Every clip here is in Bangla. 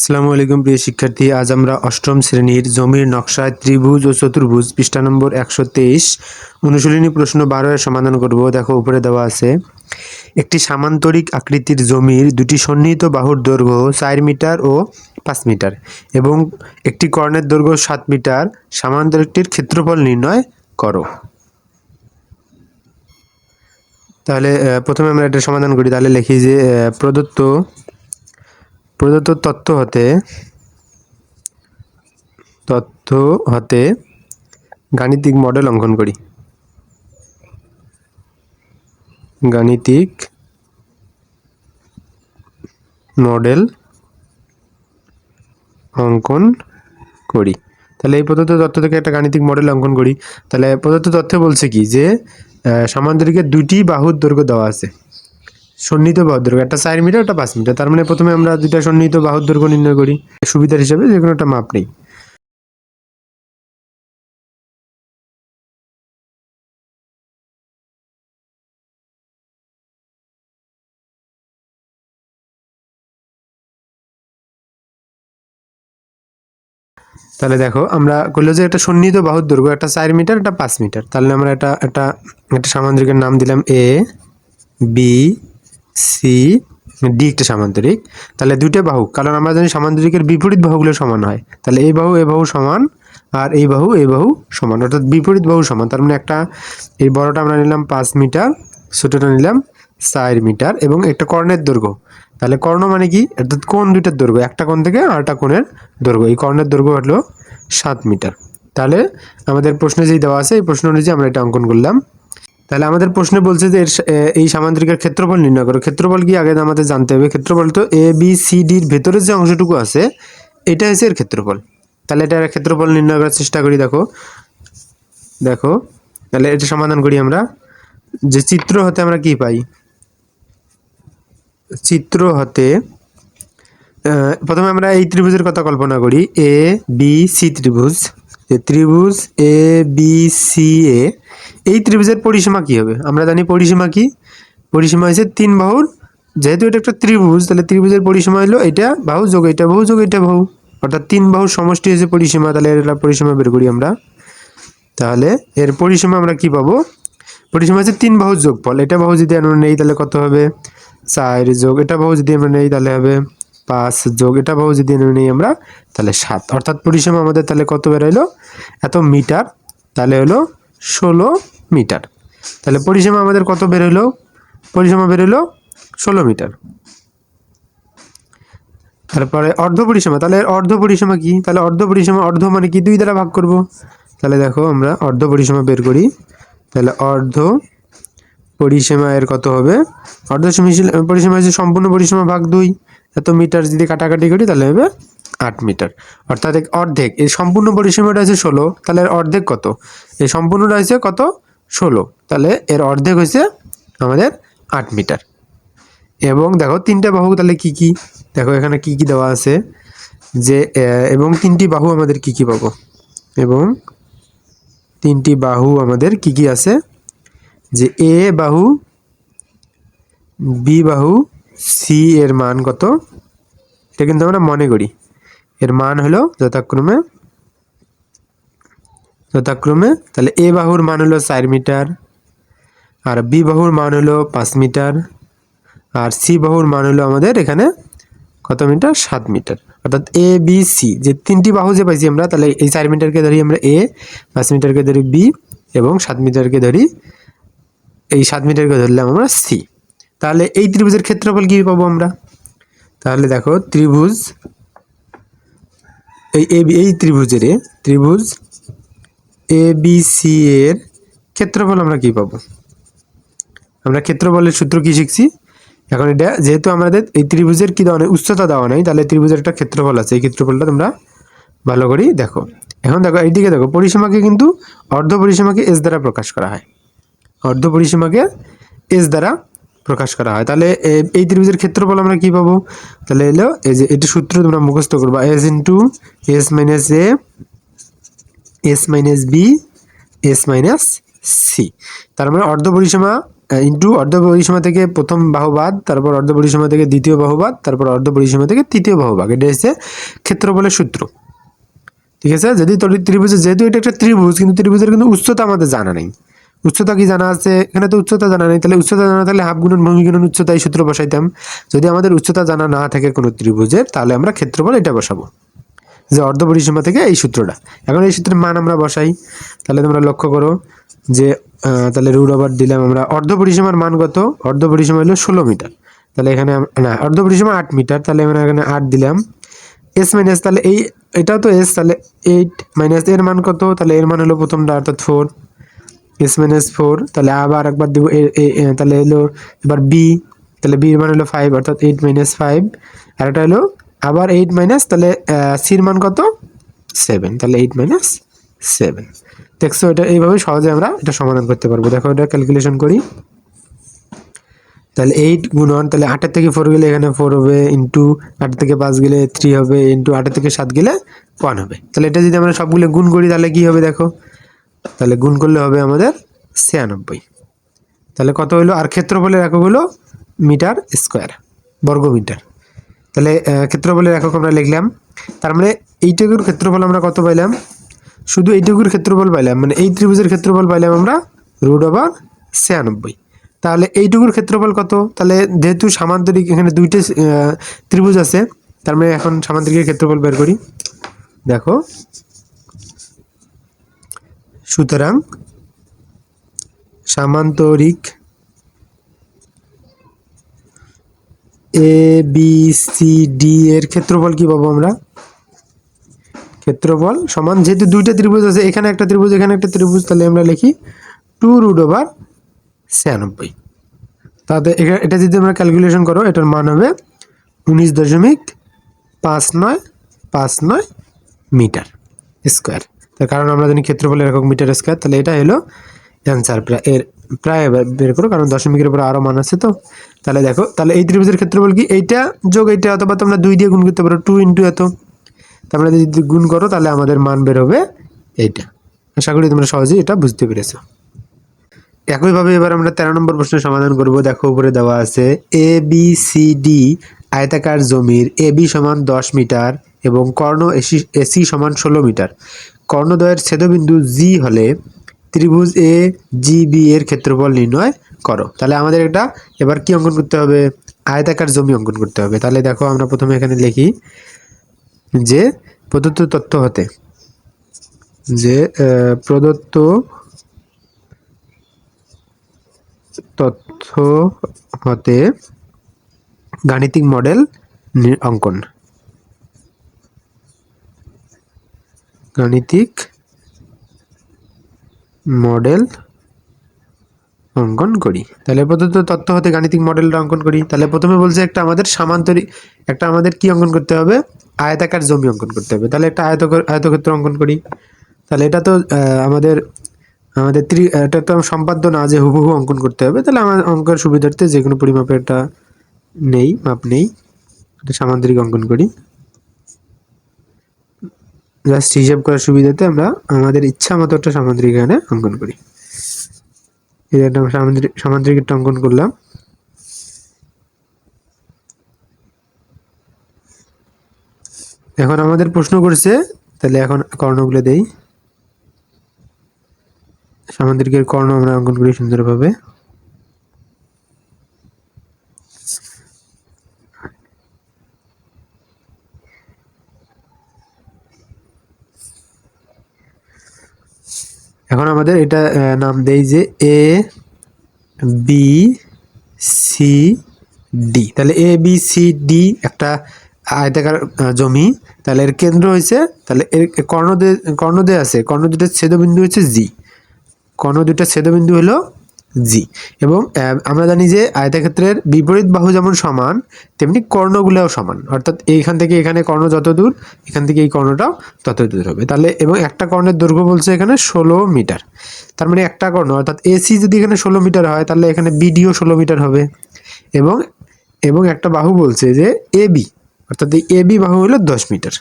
আসসালামু আলাইকুম, প্রিয় শিক্ষার্থী। আজ আমরা অষ্টম শ্রেণির জমির নকশায় ত্রিভুজ ও চতুর্ভুজ, পৃষ্ঠা নম্বর একশো তেইশ, অনুশীলনী প্রশ্ন বারো এর সমাধান করব। দেখো, উপরে দেওয়া আছে, একটি সামান্তরিক আকৃতির জমির দুটি সন্নিহিত বাহুর দৈর্ঘ্য চার মিটার ও পাঁচ মিটার এবং একটি কর্ণের দৈর্ঘ্য সাত মিটার। সামান্তরিকটির ক্ষেত্রফল নির্ণয় করো। তাহলে প্রথমে আমরা এটা সমাধান করি। তাহলে লিখি যে প্রদত্ত প্রদত্ত তথ্য হতে তথ্য হতে গাণিতিক মডেল অঙ্কন করি। গাণিতিক মডেল অঙ্কন করি। তাহলে এই প্রদত্ত তথ্য থেকে একটা গাণিতিক মডেল অঙ্কন করি। তাহলে প্রদত্ত তথ্যে বলছে কি যে সমান্তরিকের দুইটি বাহুর দৈর্ঘ্য দেওয়া আছে। সন্নিহিত বাহুর দৈর্ঘ্য একটা চার মিটার, একটা পাঁচ মিটার। তার মানে প্রথমে আমরা দুইটা সন্নিহিত বাহুর দৈর্ঘ্য নির্ণয় করি। সুবিধার হিসাবে যে কোনো একটা মাপ নেই। তাহলে দেখো, আমরা করল যে একটা সন্নিহিত বাহুর দৈর্ঘ্য একটা চার মিটার, একটা পাঁচ মিটার। তাহলে আমরা এটা, একটা একটা সামান্তরিকের নাম দিলাম এ বি সি ডি একটা সামান্তরিক। তাহলে দুইটা বাহু, কারণ আমরা জানি সামান্তরিকের বিপরীত বাহুগুলো সমান হয়। তাহলে এই বাহু এ বাহু সমান, আর এই বাহু এই বাহু সমান। অর্থাৎ বিপরীত বাহু সমান। তার মানে একটা, এই বড়টা আমরা নিলাম পাঁচ মিটার, ছোটোটা নিলাম চার মিটার, এবং একটা কর্ণের দৈর্ঘ্য। তাহলে কর্ণ মানে কি? অর্থাৎ কোন দুইটার দৈর্ঘ্য, একটা কোণ থেকে আরেকটা কোণের দৈর্ঘ্য। এই কর্ণের দৈর্ঘ্য হলো সাত মিটার। তাহলে আমাদের প্রশ্নে যেই দেওয়া আছে, এই প্রশ্ন অনুযায়ী আমরা এটা অঙ্কন করলাম। তাহলে আমাদের প্রশ্নে বলছে যে এই সামান্তরিকের ক্ষেত্রফল নির্ণয় করো। ক্ষেত্রফল কি? আগে আমাদের জানতে হবে। ক্ষেত্রফল তো এ বি সি ডির ভেতরের যে অংশটুকু আছে, এটা হচ্ছে এর ক্ষেত্রফল। তাহলে এটার ক্ষেত্রফল নির্ণয় করার চেষ্টা করি, দেখো। দেখো, তাহলে এটা সমাধান করি আমরা। যে চিত্র হতে আমরা কি পাই? চিত্র হতে প্রথমে আমরা এই ত্রিভুজের কথা কল্পনা করি। এ বি সি ত্রিভুজ। যে ত্রিভুজ এ বি সি এ এই ত্রিভুজের পরিসীমা কি হবে? আমরা জানি পরিসীমা কি? পরিসীমা হয়েছে তিন বাহুর। যেহেতু এটা একটা ত্রিভুজ, তাহলে ত্রিভুজের পরিসীমা হলো এটা বাহু যোগ এটা বাহু যোগ এটা বাহু। অর্থাৎ তিন বাহুর সমষ্টি হয়েছে পরিসীমা, তাহলে এর পরিসীমা বের করি আমরা। তাহলে এর পরিসীমা আমরা কি পাবো? পরিসীমা হচ্ছে তিন বাহুর যোগফল। এটা বাহু যদি আমরা নেই, তাহলে কত হবে? চার যোগ। এটা বাহু যদি আমরা নেই, তাহলে হবে পাঁচ যোগ এটা বাহু যদি আমরা নেই আমরা, তাহলে সাত। অর্থাৎ পরিসীমা আমাদের তাহলে কত বেরোলো এত মিটার, তাহলে হলো ষোলো মিটার। তাহলে পরিসীমা আমাদের কত বেরোলো পরিসীমা বেরোলো ষোলো মিটার। তারপরে অর্ধ পরিসীমা, তাহলে অর্ধ পরিসীমা কি? তাহলে অর্ধ পরিসীমা, অর্ধ মানে কি? দুই দ্বারা ভাগ করব। তাহলে দেখো আমরা অর্ধ পরিসীমা বের করি। তাহলে অর্ধ পরিসীমা এর কত হবে? অর্ধ পরিসীমা হচ্ছে সম্পূর্ণ পরিসীমা ভাগ দুই। এত মিটার যদি কাটাকাটি করি তাহলে হবে আট মিটার। অর্থাৎ অর্ধেক। এই সম্পূর্ণ পরিসীমাটা আছে ষোলো। তাহলে এর অর্ধেক কত? এই সম্পূর্ণটা হয়েছে কত? ষোলো। তাহলে এর অর্ধেক হয়েছে আমাদের আট মিটার। এবং দেখো তিনটা বাহু তাহলে কি কি? দেখো এখানে কি কি দেওয়া আছে? যে এবং তিনটি বাহু আমাদের কি কি পাবো? এবং তিনটি বাহু আমাদের কি কি আছে? যে এ বাহু, বি বাহু সি এর মান কত? এটা কিন্তু আমরা মনে করি। এর মান হলো যথাক্রমে যথাক্রমে, তাহলে এ বাহুর মান হলো চার মিটার, আর বি বাহুর মান হলো পাঁচ মিটার, আর সি বাহুর মান হলো আমাদের এখানে কত মিটার? সাত মিটার। অর্থাৎ এ বি সি যে তিনটি বাহু যে পাইছি আমরা, তাহলে এই চার মিটারকে ধরি আমরা এ পাঁচ মিটারকে ধরি বি এবং সাত মিটারকে ধরি, এই সাত মিটারকে ধরলাম আমরা সি তাহলে এই ত্রিভুজের ক্ষেত্রফল কী পাবো আমরা? তাহলে দেখো, ত্রিভুজ, এই এই ত্রিভুজের ত্রিভুজ এ বি সি এর ক্ষেত্রফল আমরা কি পাবো? আমরা ক্ষেত্রফলের সূত্র কি শিখছি? এখন এটা, যেহেতু আমাদের এই ত্রিভুজের কি দেওয়া নেই, উচ্চতা দেওয়া নেই, তাহলে ত্রিভুজের একটা ক্ষেত্রফল আছে, এই ক্ষেত্রফলটা তোমরা ভালো করেই দেখো। এখন দেখো, এইদিকে দেখো, পরিসীমাকে কিন্তু অর্ধ পরিসীমাকে এস দ্বারা প্রকাশ করা হয়। অর্ধ পরিসীমাকে এস দ্বারা প্রকাশ করা হয়। তাহলে এই ত্রিভুজের ক্ষেত্রফল আমরা কি পাবো? তাহলে এলো, এই যে এটি সূত্র তোমরা মুখস্থ করব। S into S minus A S minus B S minus C তার মানে অর্ধ পরিসীমা ইন্টু অর্ধ পরিসীমা থেকে প্রথম বাহু বাদ তারপর অর্ধ পরিসীমা থেকে দ্বিতীয় বাহুবাদ, তারপর অর্ধ পরিসীমা থেকে তৃতীয় বাহু বাদ এটা হচ্ছে ক্ষেত্রফলের সূত্র। ঠিক আছে? যদি তরি- ত্রিভুজের যেহেতু এটা একটা ত্রিভুজ, কিন্তু ত্রিভুজের কিন্তু উচ্চতা আমাদের জানা নেই। উচ্চতা কি জানা আছে? এখানে তো উচ্চতা জানা নেই। তাহলে উচ্চতা জানা থাকলে হাফ গুণন ভূমি গুণন উচ্চতা এই সূত্র বসাইতাম। যদি আমাদের উচ্চতা জানা না থাকে কোনো ত্রিভুজের, তাহলে আমরা ক্ষেত্রফল এটা বসাবো। যে অর্ধ পরিসীমা থেকে এই সূত্রটা। এখন এই সূত্রের মান আমরা বসাই। তাহলে তোমরা লক্ষ্য করো যে তাহলে রুট ওভার দিলাম আমরা অর্ধ পরিসীমার মান কত? অর্ধ পরিসীমা হলো ষোলো মিটার। তাহলে এখানে না, অর্ধ পরিসীমা আট মিটার। তাহলে আমরা এখানে আট দিলাম। এস মাইনাস তাহলে এই এটাও তো এস তাহলে এইট মাইনাস এর মান কত? তাহলে এর মান হলো প্রথমটা, অর্থাৎ ফোর এস মাইনাস ফোর তাহলে আবার একবার দেবো তাহলে এলো এবার বি তাহলে বির মান হলো ফাইভ অর্থাৎ এইট মাইনাস ফাইভ আর এটা হলো আবার এইট মাইনাস তাহলে সির মান কত? সেভেন তাহলে এইট মাইনাস সেভেন দেখছ, এটা এইভাবে সহজে আমরা এটা সমাধান করতে পারব। দেখো, এটা ক্যালকুলেশন করি। তাহলে এইট গুণন তাহলে আটের থেকে ফোর গেলে এখানে ফোর হবে ইন্টু আটের থেকে পাঁচ গেলে থ্রি হবে ইন্টু আটের থেকে সাত গেলে ওয়ান হবে। তাহলে এটা যদি আমরা সবগুলো গুণ করি, তাহলে কি হবে দেখো? তাহলে গুণ করলে হবে আমাদের ছিয়ানব্বই। তাহলে কত হলো আর ক্ষেত্রফলের একক হলো মিটার স্কোয়ার বর্গ মিটার তাহলে ক্ষেত্রফলের একক আমরা লিখলাম। তার মানে এইটুকুর ক্ষেত্রফল আমরা কত পাইলাম? শুধু এইটুকুর ক্ষেত্রফল পাইলাম মানে এই ত্রিভুজের ক্ষেত্রফল পাইলাম আমরা রুট ওভার ছিয়ানব্বই। তাহলে এইটুকুর ক্ষেত্রফল কত? তাহলে যেহেতু সামান্তরিক এখানে দুইটা ত্রিভুজ আছে, তার মানে এখন সামান্তরিকের ক্ষেত্রফল বের করি। দেখো সুতরাং সামান্তরিক এ বি সি ডি এর ক্ষেত্রফল কি পাবো আমরা? ক্ষেত্রফল সমান, যেহেতু দুইটা ত্রিভুজ আছে, এখানে একটা ত্রিভুজ, এখানে একটা ত্রিভুজ, তাহলে আমরা লিখি টু রুট ওভার ছিয়ানব্বই। তাতে এটা যদি আমরা ক্যালকুলেশন করো, এটার মান হবে উনিশ দশমিক পাঁচ নয় পাঁচ নয় মিটার স্কোয়ার। তার কারণ আমরা জানি ক্ষেত্রফলের একক মিটার স্কোয়ার তাহলে এটা হলো অ্যান্সার প্রায় এর প্রায় বের করো, কারণ দশমিকের উপরে আরও মান আছে তো। তাহলে দেখো, তাহলে এই ত্রিভুজের ক্ষেত্রফল কি? এইটা যোগ এইটা, অথবা তোমরা দুই দিয়ে গুণ করতে পারো টু ইন্টু এত। তোমরা যদি গুণ করো, তাহলে আমাদের মান বের হবে এইটা। আশা করি তোমরা সহজেই এটা বুঝতে পেরেছ। একইভাবে এবার আমরা তেরো নম্বর প্রশ্নের সমাধান করব। দেখো, উপরে দেওয়া আছে এ বি সি ডি আয়তাকার জমির এ বি সমান দশ মিটার এবং কর্ণ এসি এসি সমান ষোলো মিটার। কর্ণদ্বয়ের ছেদবিন্দু জি হলে ত্রিভুজ এ জি বি এর ক্ষেত্রফল নির্ণয় করো। তাহলে আমাদের এটা এবার কি অঙ্কন করতে হবে? আয়তাকার জমি অঙ্কন করতে হবে। তাহলে দেখো আমরা প্রথমে এখানে লিখি যে প্রদত্ত তথ্য হতে, যে প্রদত্ত তথ্য হতে গাণিতিক মডেল অঙ্কন। গাণিতিক মডেল অঙ্কন করি। তাহলে প্রদত্ত তথ্য হতে গাণিতিক মডেলটা অঙ্কন করি। তাহলে প্রথমে বলছে একটা আমাদের সামান্তরিক একটা আমাদের কি অঙ্কন করতে হবে? আয়তাকার জমি অঙ্কন করতে হবে। তাহলে একটা আয়ত আয়তক্ষেত্র অঙ্কন করি। তাহলে এটা তো আমাদের আমাদের ত্রি এটা তো সম্পাদ্য না যে হুবহু অঙ্কন করতে হবে। তাহলে আমার অঙ্কের সুবিধার্থে যে কোনো পরিমাপের একটা নেই, মাপ নেই। এটা সামান্তরিক অঙ্কন করি। জাস্ট হিসাব করার সুবিধাতে আমরা আমাদের ইচ্ছা মতো একটা সামান্তরিক এখানে অঙ্কন করি। এই একটা একটা অঙ্কন করলাম। এখন আমাদের প্রশ্ন করছে, তাহলে এখন কর্ণগুলো দেই। সামান্তরিকের কর্ণ আমরা অঙ্কন করি সুন্দরভাবে। এখন আমাদের এটা নাম দেই যে এ বি সি ডি তাহলে এ বি সি ডি একটা আয়তাকার জমি। তাহলে এর কেন্দ্র হয়েছে তাহলে এর কর্ণদে কর্ণদে আছে। কর্ণ দুটার ছেদবিন্দু হচ্ছে জি কর্ণ দুটো ছেদবিন্দু হলো জি। এবং আমরা জানি যে আয়তক্ষেত্রের বিপরীত বাহু যেমন সমান, তেমনি কর্ণগুলোও সমান। অর্থাৎ এইখান থেকে এখানে কর্ণ যত দূর, এখান থেকে এই কর্ণটাও তত দূর হবে। তাহলে, এবং একটা কর্ণের দৈর্ঘ্য বলছে এখানে ষোলো মিটার। তার মানে একটা কর্ণ, অর্থাৎ এসি যদি এখানে ষোলো মিটার হয়, তাহলে এখানে বিডিও ষোলো মিটার হবে। এবং এবং একটা বাহু বলছে যে এবি অর্থাৎ এই এবি বাহু হলো দশ মিটার।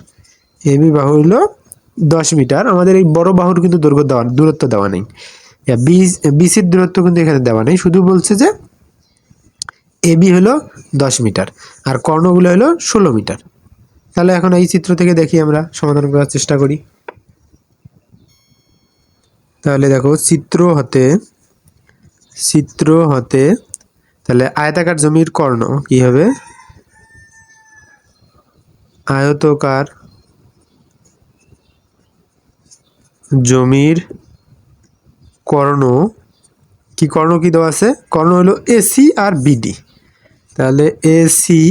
এবি বাহু হলো দশ মিটার। আমাদের এই বড় বাহুর কিন্তু দৈর্ঘ্য দেওয়া, দূরত্ব দেওয়া নেই। বিসির দূরত্ব কিন্তু এখানে দেওয়া নেই। শুধু বলছে যে এবি হলো দশ মিটার, আর কর্ণগুলো হলো ষোলো মিটার। তাহলে এখন এই চিত্র থেকে দেখি আমরা, সমাধান করার চেষ্টা করি। তাহলে দেখো, চিত্র হতে চিত্র হতে, তাহলে আয়তাকার জমির কর্ণ কি হবে? আয়তকার জমির কর্ণ, কি কর্ণ কি দেওয়া আছে? কর্ণ হলো এসি আর বিডি তাহলে AC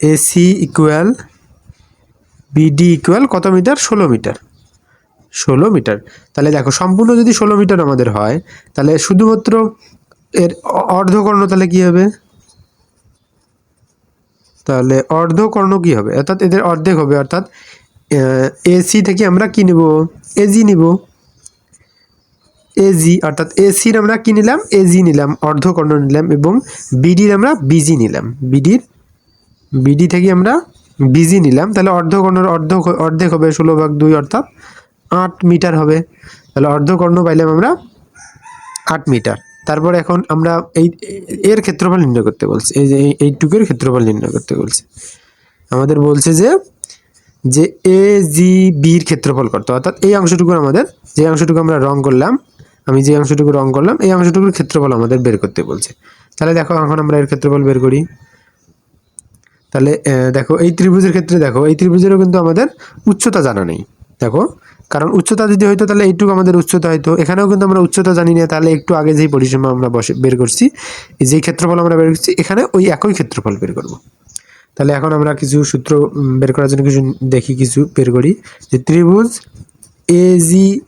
AC equal BD equal কত মিটার? ষোলো মিটার। ষোলো মিটার। তাহলে দেখো, সম্পূর্ণ যদি ষোলো মিটার আমাদের হয়, তাহলে শুধুমাত্র এর অর্ধকর্ণ তাহলে কি হবে? তাহলে অর্ধকর্ণ কি হবে? অর্থাৎ এদের অর্ধেক হবে। অর্থাৎ এসি থেকে আমরা কি নেব? এজি নিব। এজি অর্থাৎ এসির আমরা কি নিলাম? এজি নিলাম, অর্ধকর্ণ নিলাম এবং বিডির আমরা বিজি নিলাম। বিডির বিডি থেকে আমরা বিজি নিলাম। তাহলে অর্ধকর্ণর অর্ধ, অর্ধেক হবে ষোলো ভাগ দুই, অর্থাৎ আট মিটার হবে। তাহলে অর্ধকর্ণ পাইলাম আমরা আট মিটার। তারপর এখন আমরা এই, এর ক্ষেত্রফল নির্ণয় করতে বলছে। এই যে এই- এইটুকুর ক্ষেত্রফল নির্ণয় করতে বলছে। আমাদের বলছে যে যে এ জি বির ক্ষেত্রফল করতে অর্থাৎ এই অংশটুকু আমাদের, যে অংশটুকু আমরা রং করলাম আমি যে অংশটুকু রং করলাম, এই অংশটুকুর ক্ষেত্রফল আমাদের বের করতে বলছে। তাহলে দেখো, এখন আমরা এর ক্ষেত্রফল বের করি। তাহলে দেখো, এই ত্রিভুজের ক্ষেত্রে দেখো, এই ত্রিভুজেরও কিন্তু আমাদের উচ্চতা জানা নেই। দেখো, কারণ উচ্চতা যদি হইতো, তাহলে এইটুকু আমাদের উচ্চতা হইতো। এখানেও কিন্তু আমরা উচ্চতা জানি না, তাহলে একটু আগে যেই পরিসীমা আমরা বসে বের করছি, যেই ক্ষেত্রফল আমরা বের করছি, এখানে ওই একই ক্ষেত্রফল বের করব। তাহলে এখন আমরা কিছু সূত্র বের করার জন্য কিছু দেখি, কিছু বের করি। যে ত্রিভুজ এ জি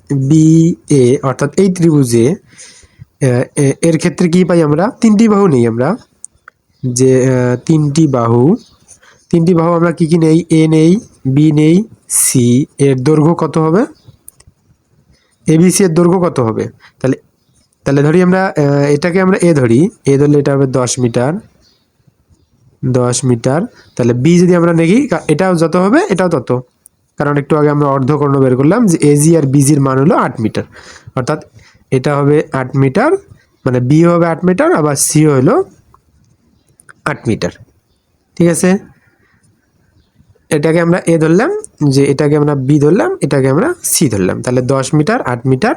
এ অর্থাৎ এই ত্রিভুজে এর ক্ষেত্রে কি পাই আমরা? তিনটি বাহু নেই আমরা। যে তিনটি বাহু তিনটি বাহু আমরা কি কি নেই? এ নেই বি নেই সি এর দৈর্ঘ্য কত হবে? এবিসি এর দৈর্ঘ্য কত হবে? তাহলে তাহলে ধরি আমরা এটাকে আমরা এ ধরি। এ ধরলে এটা হবে দশ মিটার। দশ মিটার। তাহলে বি যদি আমরা কা- এটাও যত হবে? এটাও তত। কারণ একটু আগে আমরা অর্ধকর্ণ বের করলাম যে এজি আর বিজির মান হলো আট মিটার। অর্থাৎ এটা হবে আট মিটার মানে বি হবে আট মিটার, আবার সি হলো আট মিটার। ঠিক আছে? এটাকে আমরা এ ধরলাম, যে এটাকে আমরা বি ধরলাম, এটাকে আমরা সি ধরলাম। তাহলে দশ মিটার, আট মিটার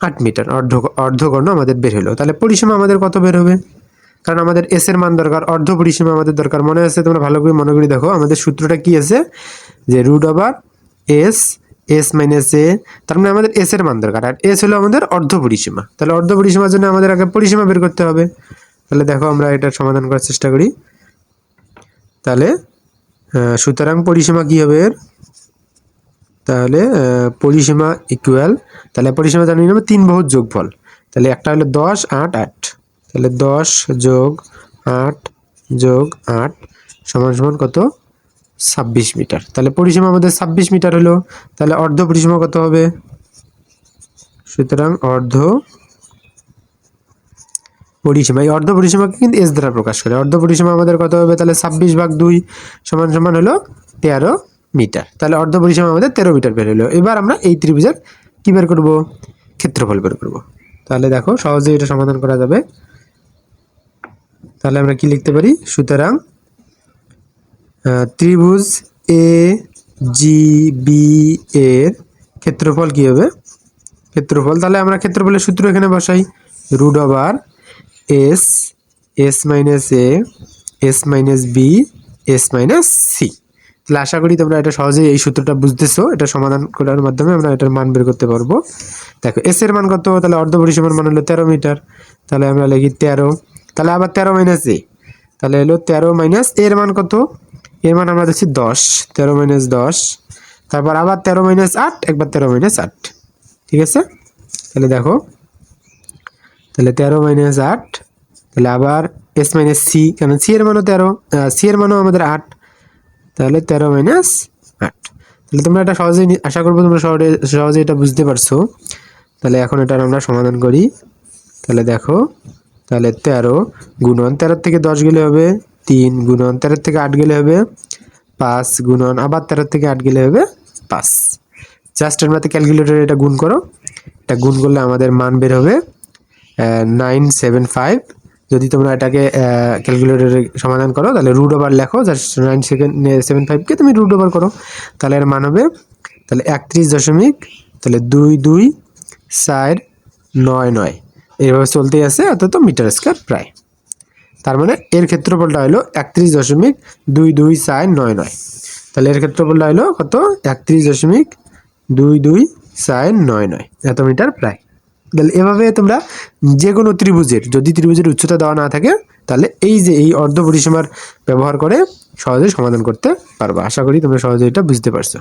আট মিটার। অর্ধ, অর্ধকর্ণ আমাদের বের হলো। তাহলে পরিসীমা আমাদের কত বের হবে? কারণ আমাদের এস এর মান দরকার, অর্ধ পরিসীমা আমাদের দরকার। মনে আছে তোমরা ভালো করে মনে করি দেখো, আমাদের সূত্রটা কি আছে? যে root over S S minus A তার মানে আমাদের এস এর মান দরকার। আর এস হলো আমাদের অর্ধ পরিসীমা। তাহলে অর্ধ পরিসীমার জন্য আমাদের আগে পরিসীমা বের করতে হবে। তাহলে দেখো আমরা এটার সমাধান করার চেষ্টা করি। তাহলে সুতরাং পরিসীমা কি হবে এর? তাহলে পরিসীমা ইকুয়াল তাহলে পরিসীমা জানি নেবে তিন বহুর যোগফল। তাহলে একটা হলো দশ, আট আট। তাহলে দশ যোগ আট যোগ আট সমান সমান কত? ছাব্বিশ মিটার। তাহলে পরিসীমা আমাদের ছাব্বিশ মিটার হলো। তাহলে অর্ধ পরিসীমা কত হবে? সুতরাং অর্ধ পরিসীমা। এই অর্ধ পরিসীমাকে কিন্তু এস দ্বারা প্রকাশ করে। অর্ধ পরিসীমা আমাদের কত হবে? তাহলে ছাব্বিশ ভাগ দুই সমান সমান হলো তেরো মিটার। তাহলে অর্ধ পরিসীমা আমাদের তেরো মিটার বের হলো। এবার আমরা এই ত্রিভুজের কি বের করব? ক্ষেত্রফল বের করব। তাহলে দেখো সহজেই এটা সমাধান করা যাবে। তাহলে আমরা কি লিখতে পারি? সুতরাং ত্রিভুজ এ জি বি এর ক্ষেত্রফল কি হবে? ক্ষেত্রফল, তাহলে আমরা ক্ষেত্রফলের সূত্র এখানে বসাই। Root over S S minus A S minus B S minus C তাহলে আশা করি তোমরা এটা সহজেই এই সূত্রটা বুঝতেছো। এটা সমাধান করার মাধ্যমে আমরা এটার মান বের করতে পারব। দেখো এস এর মান কত? তাহলে অর্ধ পরিসীমার মান হলো তেরো মিটার। তাহলে আমরা লিখি তেরো। তাহলে আবার তেরো মাইনাস এ তাহলে হলো তেরো মাইনাস এর মান কত? এর মান আমরা দেখছি দশ, তেরো মাইনাস দশ, তারপর আবার তেরো মাইনাস আট, একবার তেরো মাইনাস আট। ঠিক আছে? তাহলে দেখো, তাহলে তেরো মাইনাস আট, তাহলে আবার এস মাইনাস সি কেন সি এর মানও তেরো সি এর মানও আমাদের আট। তাহলে তেরো মাইনাস আট। তাহলে তোমরা এটা সহজেই আশা করব তোমরা সহজে সহজে এটা বুঝতে পারছ। তাহলে এখন এটার আমরা সমাধান করি। তাহলে দেখো, তাহলে তেরো গুণন, তেরোর থেকে দশ গেলে হবে তিন গুণন তেরোর থেকে আট গেলে হবে পাঁচ গুণন, আবার তেরোর থেকে আট গেলে হবে পাঁচ। জাস্ট মধ্যে ক্যালকুলেটরে এটা গুণ করো। এটা গুণ করলে আমাদের মান বের হবে নাইন সেভেন ফাইভ যদি তোমরা এটাকে ক্যালকুলেটরে সমাধান করো, তাহলে রুট ওভার লেখো নাইন সেকেন্ড সেভেন ফাইভকে তুমি রুট ওভার করো। তাহলে এর মান হবে, তাহলে একত্রিশ দশমিক, তাহলে দুই দুই, চার, নয় নয়। এইভাবে চলতেই আছে অর্থাৎ মিটার স্কোয়ার প্রায়। তার মানে এর ক্ষেত্রফলটা হলো একত্রিশ দশমিক দুই দুই চার নয় নয়। তাহলে এর ক্ষেত্রফলটা হলো কত? একত্রিশ দশমিক দুই দুই চার নয় নয়। এত মিটার প্রায়। তাহলে এভাবে তোমরা যে কোনো ত্রিভুজের, যদি ত্রিভুজের উচ্চতা দেওয়া না থাকে, তাহলে এই যে এই অর্ধ পরিসীমার ব্যবহার করে সহজেই সমাধান করতে পারবা। আশা করি তোমরা সহজে এটা বুঝতে পারছ।